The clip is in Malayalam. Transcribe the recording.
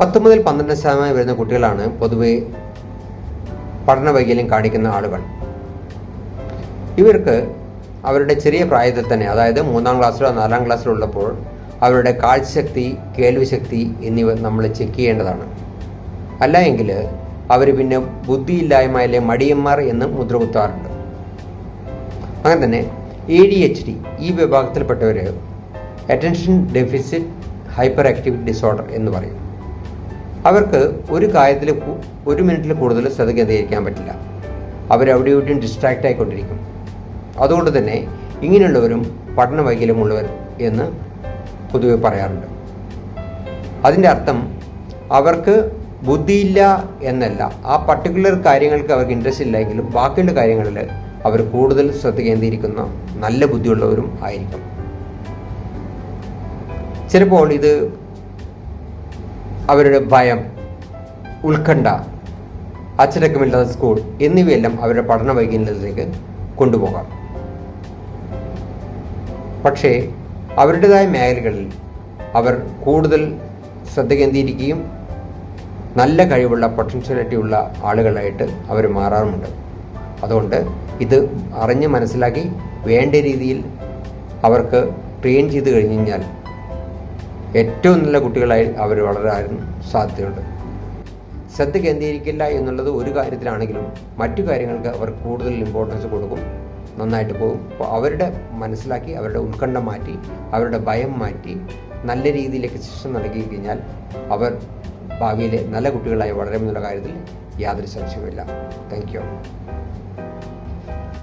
പത്ത് മുതൽ പന്ത്രണ്ട് ശതമാനം വരുന്ന കുട്ടികളാണ് പൊതുവെ പഠന വൈകല്യം കാണിക്കുന്ന ആളുകൾ. ഇവർക്ക് അവരുടെ ചെറിയ പ്രായത്തിൽ തന്നെ അതായത് മൂന്നാം ക്ലാസ്സിലോ നാലാം ക്ലാസ്സിലോ ഉള്ളപ്പോൾ അവരുടെ കാഴ്ചശക്തി കേൾവിശക്തി എന്നിവ നമ്മൾ ചെക്ക് ചെയ്യേണ്ടതാണ്. അല്ല എങ്കിൽ അവർ പിന്നെ ബുദ്ധിയില്ലായ്മ അല്ലെ മടിയന്മാർ എന്ന് മുദ്ര കുത്താറുണ്ട് അങ്ങനെ തന്നെ എ ഡി എച്ച് ഡി ഈ വിഭാഗത്തിൽപ്പെട്ടവർ attention deficit hyper activity disorder എന്ന് പറയും. അവർക്ക് ഒരു കാര്യത്തിൽ ഒരു മിനിറ്റിൽ കൂടുതൽ ശ്രദ്ധ കേന്ദ്രീകരിക്കാൻ പറ്റില്ല. അവരവിടെ ഇവിടെയും ഡിസ്ട്രാക്റ്റ് ആയിക്കൊണ്ടിരിക്കും. അതുകൊണ്ട് തന്നെ ഇങ്ങനെയുള്ളവരും പഠന വൈകല്യമുള്ളവർ എന്ന് പൊതുവെ പറയാറുണ്ട്. അതിന്റെ അർത്ഥം അവർക്ക് ബുദ്ധിയില്ല എന്നല്ല. ആ പർട്ടിക്കുലർ കാര്യങ്ങൾക്ക് അവർക്ക് ഇൻട്രസ്റ്റ് ഇല്ലെങ്കിലും ബാക്കിയുള്ള കാര്യങ്ങളിൽ അവർ കൂടുതൽ ശ്രദ്ധ കേന്ദ്രീകരിക്കുന്ന നല്ല ബുദ്ധിയുള്ളവരും ആയിരിക്കും. ചിലപ്പോൾ ഇത് അവരുടെ ഭയം ഉത്കണ്ഠ അച്ചടക്കമില്ലാത്ത സ്കൂൾ എന്നിവയെല്ലാം അവരുടെ പഠന വൈകല്യത്തിലേക്ക് കൊണ്ടുപോകാം. പക്ഷേ അവരുടേതായ മേഖലകളിൽ അവർ കൂടുതൽ ശ്രദ്ധ കേന്ദ്രീകരിക്കുകയും നല്ല കഴിവുള്ള പൊട്ടൻഷ്യലിറ്റി ഉള്ള ആളുകളായിട്ട് അവർ മാറാറുമുണ്ട്. അതുകൊണ്ട് ഇത് അറിഞ്ഞ് മനസ്സിലാക്കി വേണ്ട രീതിയിൽ അവർക്ക് ട്രെയിൻ ചെയ്ത് കഴിഞ്ഞ് കഴിഞ്ഞാൽ ഏറ്റവും നല്ല കുട്ടികളായി അവർ വളരാനും സാധ്യതയുണ്ട്. ശ്രദ്ധ കേന്ദ്രീകരിക്കില്ല എന്നുള്ളത് ഒരു കാര്യത്തിലാണെങ്കിലും മറ്റു കാര്യങ്ങൾക്ക് അവർ കൂടുതൽ ഇമ്പോർട്ടൻസ് കൊടുക്കും. നന്നായിട്ട് പോകും. അപ്പോൾ അവരുടെ മനസ്സിലാക്കി അവരുടെ ഉത്കണ്ഠ മാറ്റി അവരുടെ ഭയം മാറ്റി നല്ല രീതിയിലേക്ക് ശിക്ഷ നൽകി കഴിഞ്ഞാൽ അവർ ഭാവിയിലെ നല്ല കുട്ടികളായി വളരുമെന്നുള്ള കാര്യത്തിൽ യാതൊരു സംശയവുമില്ല. Thank you